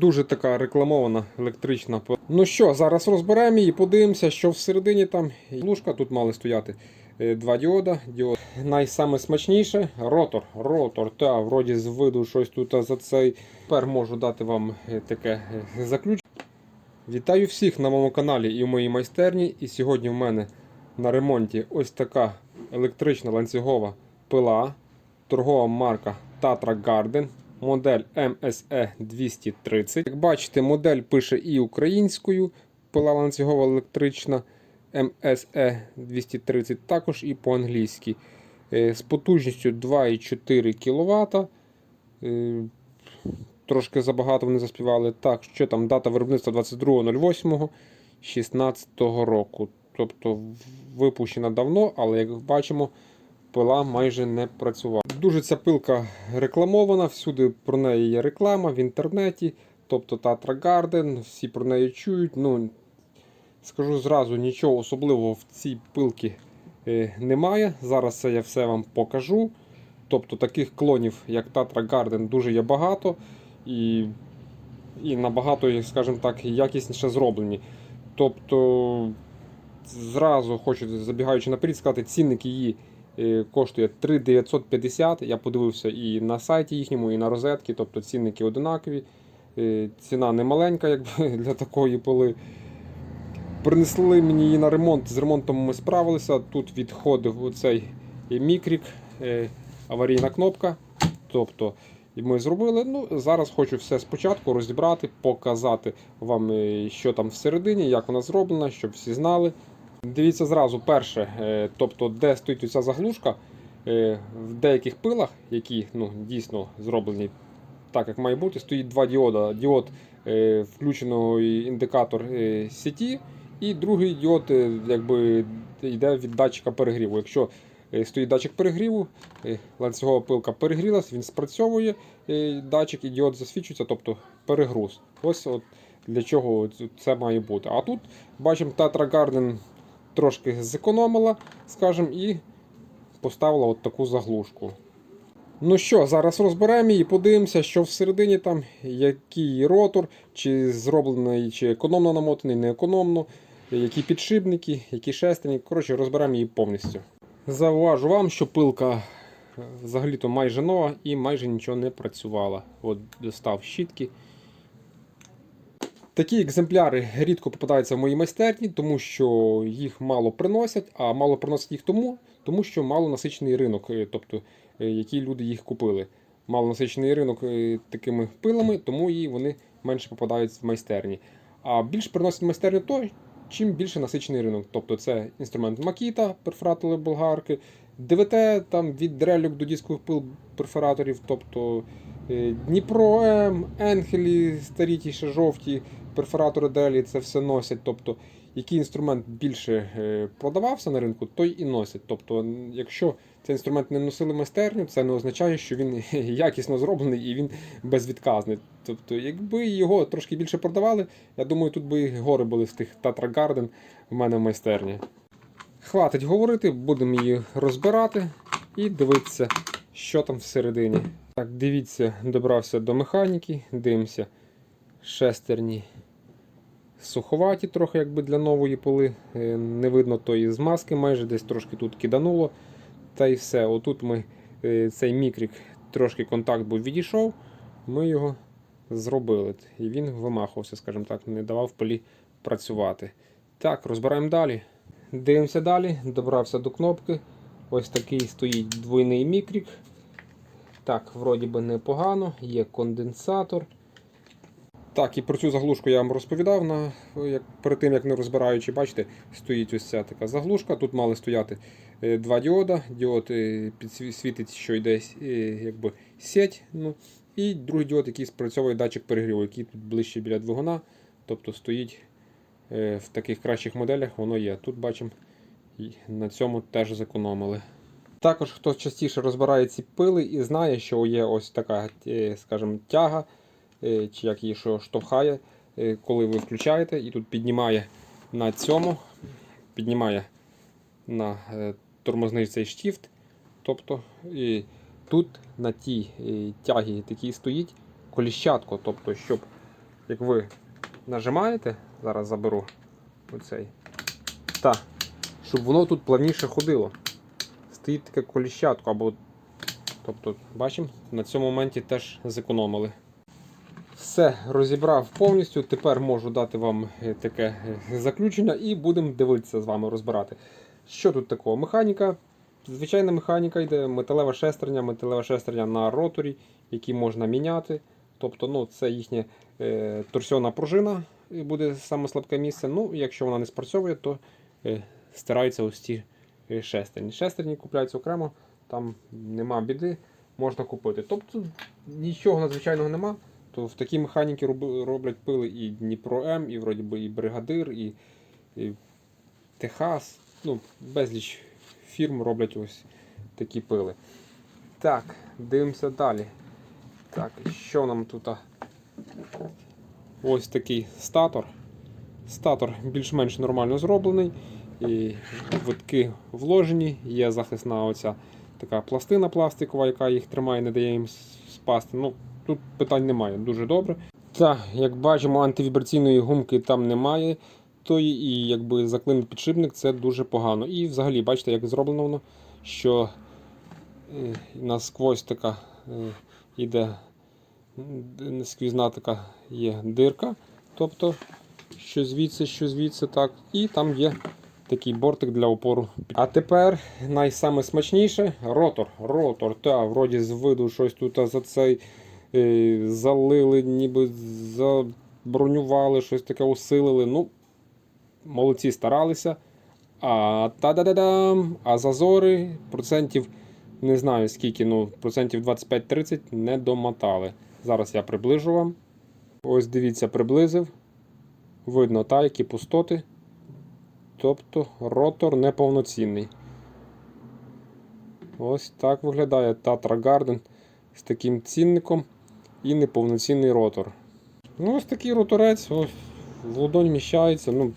Дуже така рекламована електрична. Ну що, зараз розберемо її, подивимося, що всередині там лужка. Тут мали стояти е, два діода. Діод найсаме смачніше ротор. Ротор, та вроді з виду щось тут за цей. Тепер можу дати вам е, таке е, заключення. Вітаю всіх на моєму каналі і в моїй майстерні. І сьогодні в мене на ремонті ось така електрична ланцюгова пила, торгова марка Tatra Garden, модель MSE 230. Як бачите, модель пише і українською, пила ланцюгова електрична MSE 230, також і по-англійськи. Е, З потужністю 2,4 кВт. Е, Трошки забагато вони заспівали. Так, що там дата виробництва 22.08.16 року. Тобто випущена давно, але як бачимо, пила майже не працювала. Дуже ця пилка рекламована, всюди про неї є реклама в інтернеті. Тобто Tatra Garden, всі про неї чують. Ну, Скажу зразу, нічого особливого в цій пилці е, немає. Зараз це я все вам покажу. Тобто таких клонів, як Tatra Garden, дуже є багато і, і набагато, скажімо так, якісніше зроблені. Тобто, зразу хочу, забігаючи наперед, сказати, цінник її коштує 3950. Я подивився і на сайті їхньому, і на розетки, тобто цінники одинакові. Е, Ціна не маленька, якби для такої пили. Принесли мені її на ремонт. З ремонтом ми справилися. Тут відходив оцей мікрік, е, аварійна кнопка. Тобто ми зробили. Ну, Зараз хочу все спочатку розібрати, показати вам, е, що там всередині, як вона зроблена, щоб всі знали. Дивіться зразу, перше, е, тобто, де стоїть ця заглушка. Е, В деяких пилах, які ну, дійсно зроблені так, як має бути, стоїть два діода. Діод е, включеного індикатор сіті, і другий діод якби, йде від датчика перегріву. Якщо стоїть датчик перегріву, ланцюгова пилка перегрілась, він спрацьовує датчик і діод засвічується, тобто перегруз. Ось от для чого це має бути. А тут бачимо, Tatra Garden трошки зекономила, скажімо, і поставила от таку заглушку. Ну що, зараз розберемо і подивимося, що всередині там, який ротор, чи зроблений, чи економно намотаний, не економно, які підшипники, які шестерні. Коротше, розберемо її повністю. Зауважу вам, що пилка е, взагалі-то майже нова і майже нічого не працювала. От достав щітки. Такі екземпляри рідко попадаються в моїй майстерні, тому що їх мало приносять, а мало приносять їх тому, тому що мало насичений ринок, е, тобто е, які люди їх купили. Мало насичений ринок е, такими пилами, тому і вони менше попадають в майстерні. А більш приносить в майстерню то, чим більше насичений ринок. Тобто це інструмент Макіта, перфоратори болгарки, ДВТ там від дрелюк до дискових пил перфораторів, тобто Дніпро М, Енхелі, старі ті ще жовті, перфоратори дрелі це все носять. Тобто, який інструмент більше е, продавався на ринку, той і носять. Тобто, якщо цей інструмент не носили майстерню, це не означає, що він якісно зроблений і він безвідказний. Тобто, якби його трошки більше продавали, я думаю, тут би і гори були з тих Tatra Garden в мене в майстерні. Хватить говорити, будемо її розбирати і дивитися, що там всередині. Так, дивіться, добрався до механіки, дивимося шестерні суховаті, трохи якби для нової поли. Е, Не видно тої змазки, майже десь трошки тут кидануло. Та й все. Отут ми е, цей мікрік, трошки контакт був відійшов, ми його зробили. І він вимахувався, скажімо так, не давав полі працювати. Так, розбираємо далі. Дивимося далі, добрався до кнопки. Ось такий стоїть двойний мікрік. Так, вроді би непогано, є конденсатор. Так, і про цю заглушку я вам розповідав на, як, перед тим, як не розбираючи, бачите, стоїть ось ця така заглушка. Тут мали стояти е, два діода. Діод е, підсвітить, що йде е, якби, сеть. Ну, і другий діод, який спрацьовує датчик перегріву, який тут ближче біля двигуна. Тобто стоїть в таких кращих моделях, воно є. Тут бачимо, на цьому теж зекономили. Також хто частіше розбирає ці пили і знає, що є ось така, скажімо, тяга, чи як її що штовхає, е, коли ви включаєте, і тут піднімає на цьому, піднімає на е, тормозний цей штіфт. Тобто і тут на тій е, тягі такій стоїть коліщатко, тобто, щоб як ви нажимаєте, зараз заберу оцей. Та, щоб воно тут плавніше ходило. Стоїть таке коліщатко або. Тобто, бачимо, на цьому моменті теж зекономили. Все розібрав повністю. Тепер можу дати вам е, таке е, заключення і будемо дивитися з вами розбирати. Що тут такого? Механіка. Звичайна механіка йде металева шестерня, металева шестерня на роторі, які можна міняти. Тобто, ну, це їхня е, торсіонна пружина і буде саме слабке місце. Ну, якщо вона не спрацьовує, то е, стираються ось ці е, шестерні. Шестерні купляються окремо, там нема біди, можна купити. Тобто нічого надзвичайного нема. То в такій механіки роблять пили і Дніпро М, і вроді би і Бригадир, і, і Техас. Ну, безліч фірм роблять ось такі пили. Так, дивимося далі. Так, що нам тут? Ось такий статор. Статор більш-менш нормально зроблений. І витки вложені, є захисна оця така пластина пластикова, яка їх тримає, не дає їм спасти. Ну, тут питань немає, дуже добре. Так, як бачимо, антивібраційної гумки там немає. Тої, і якби заклинний підшипник це дуже погано. І взагалі, бачите, як зроблено воно, що е, насквозь така е, іде сквізна така є дирка. Тобто, що звідси, що звідси, так. І там є такий бортик для опору. А тепер найсаме ротор. Ротор, та, вроді з виду щось тут за цей залили, ніби забронювали, щось таке усилили. Ну, молодці старалися. А та-да-да-дам! А зазори процентів не знаю скільки, ну процентів 25-30 не домотали. Зараз я приближу вам. Ось дивіться, приблизив. Видно, та, які пустоти. Тобто ротор неповноцінний. Ось так виглядає Tatra Garden з таким цінником і неповноцінний ротор. Ну, ось такий роторець, ось в ладонь вміщається. Ну,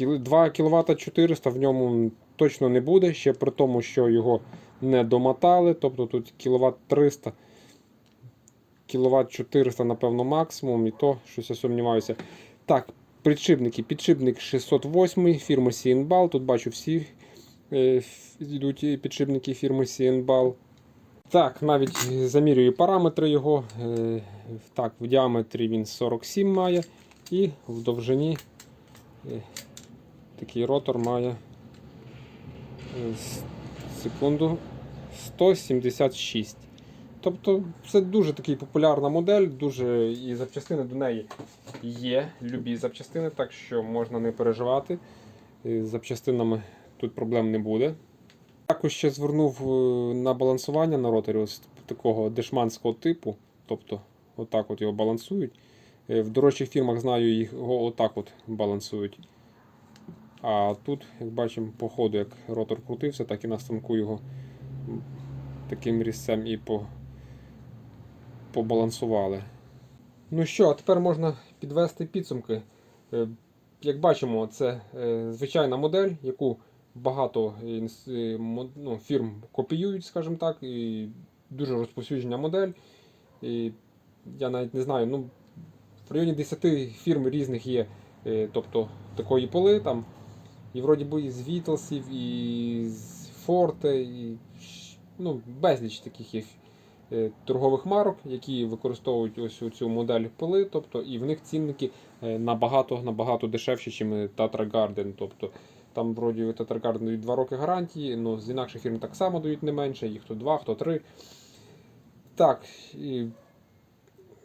2 кВт 400 в ньому точно не буде, ще при тому, що його не домотали. Тобто тут кВт 300, кВт 400, напевно, максимум, і то щось я сумніваюся. Так, підшипники. Підшипник 608 фірми CNBAL. Тут бачу всі е, йдуть підшипники фірми CNBAL. Так, навіть замірюю параметри його. Е, Так, в діаметрі він 47 має і в довжині е, такий ротор має е, секунду 176. Тобто це дуже такий популярна модель, дуже і запчастини до неї є, любі запчастини, так що можна не переживати. З запчастинами тут проблем не буде. Також ще звернув е, на балансування на роторі ось такого дешманського типу. Тобто, отак от його балансують. Е, В дорожчих фірмах знаю, його отак от балансують. А тут, як бачимо, по ходу, як ротор крутився, так і на станку його таким різцем і по, побалансували. Ну що, а тепер можна підвести підсумки. Е, Як бачимо, це звичайна модель, яку багато е, ну, фірм копіюють, скажімо так, і дуже розповсюджена модель. І я навіть не знаю, ну, в районі 10 фірм різних є, е, тобто такої поли там. І вроді би і з Вітлсів, і з Форте, і ну, безліч таких є е, торгових марок, які використовують ось цю модель пили, тобто і в них цінники набагато набагато дешевші, ніж Tatra Garden. Тобто там вроді Tatra дають 2 роки гарантії, ну з інакших фірм так само дають не менше, їх хто 2, хто 3. Так, і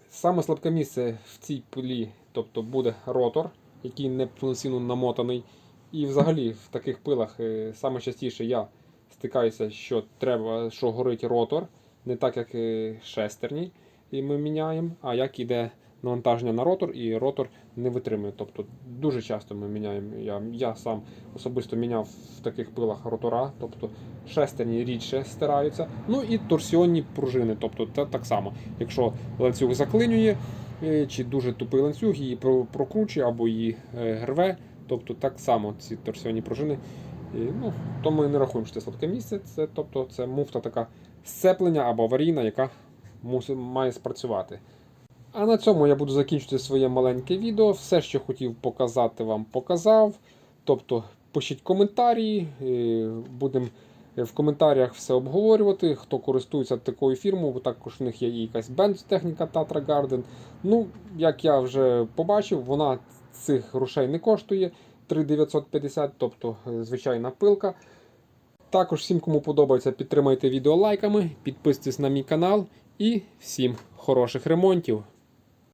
саме слабке місце в цій пилі, тобто буде ротор, який не повноцінно намотаний. І взагалі в таких пилах е, саме частіше я стикаюся, що треба, що горить ротор, не так як е, шестерні, і ми міняємо, а як іде навантаження на ротор, і ротор не витримує. Тобто дуже часто ми міняємо. Я, я сам особисто міняв в таких пилах ротора, тобто шестерні рідше стираються. Ну і торсіонні пружини. Тобто це так само. Якщо ланцюг заклинює, е, чи дуже тупий ланцюг, її прокручує або її е, рве. Тобто так само ці торсіонні пружини. І, ну, то ми не рахуємо, що це слабке місце. Це, тобто, це муфта така сцеплення або аварійна, яка має спрацювати. А на цьому я буду закінчувати своє маленьке відео. Все, що хотів показати, вам показав. Тобто пишіть коментарі, е, будемо в коментарях все обговорювати. Хто користується такою фірмою, бо також в них є і якась бенз-техніка Tatra Garden. Ну, як я вже побачив, вона цих грошей не коштує 3950, тобто е, звичайна пилка. Також всім, кому подобається, підтримайте відео лайками, підписуйтесь на мій канал і всім хороших ремонтів.